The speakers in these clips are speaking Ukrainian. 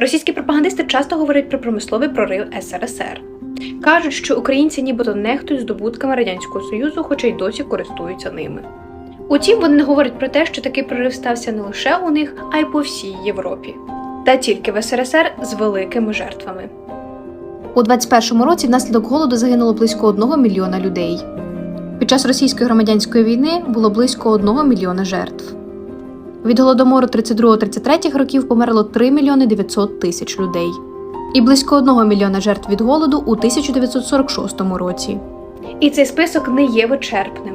Російські пропагандисти часто говорять про промисловий прорив СРСР. Кажуть, що українці нібито нехтують здобутками Радянського Союзу, хоча й досі користуються ними. Утім, вони не говорять про те, що такий прорив стався не лише у них, а й по всій Європі. Та тільки в СРСР з великими жертвами. У 21-му році внаслідок голоду загинуло близько 1 мільйона людей. Під час російської громадянської війни було близько 1 мільйона жертв. Від голодомору 32-33 років померло 3 мільйони 900 тисяч людей. І близько 1 мільйона жертв від голоду у 1946 році. І цей список не є вичерпним.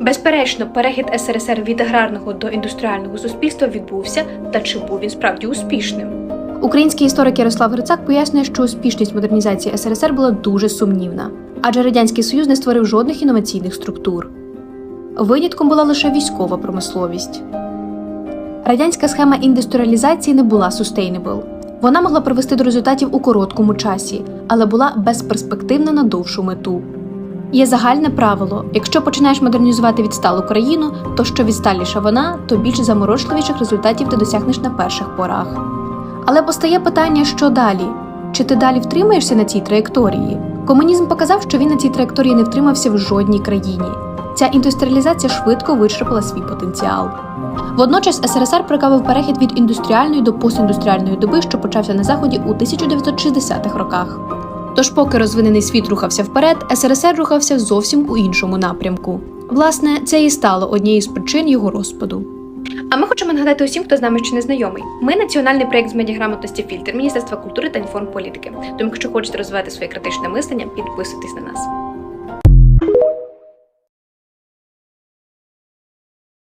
Безперечно, перехід СРСР від аграрного до індустріального суспільства відбувся, та чи був він справді успішним? Український історик Ярослав Грицак пояснює, що успішність модернізації СРСР була дуже сумнівна, адже Радянський Союз не створив жодних інноваційних структур. Винятком була лише військова промисловість. Радянська схема індустріалізації не була sustainable. Вона могла привести до результатів у короткому часі, але була безперспективна на довшу мету. Є загальне правило: якщо починаєш модернізувати відсталу країну, то що відсталіша вона, то більш заморочливіших результатів ти досягнеш на перших порах. Але постає питання, що далі? Чи ти далі втримаєшся на цій траєкторії? Комунізм показав, що він на цій траєкторії не втримався в жодній країні. Ця індустріалізація швидко вичерпала свій потенціал. Водночас СРСР прокавив перехід від індустріальної до постіндустріальної доби, що почався на заході у 1960-х роках. Тож, поки розвинений світ рухався вперед, СРСР рухався зовсім у іншому напрямку. Власне, це і стало однією з причин його розпаду. А ми хочемо нагадати усім, хто з нами ще не знайомий. Ми національний проєкт з медіаграмотності фільтр Міністерства культури та інформполітики. Тому, якщо хочете розвивати своє критичне мислення, підписуйтесь на нас.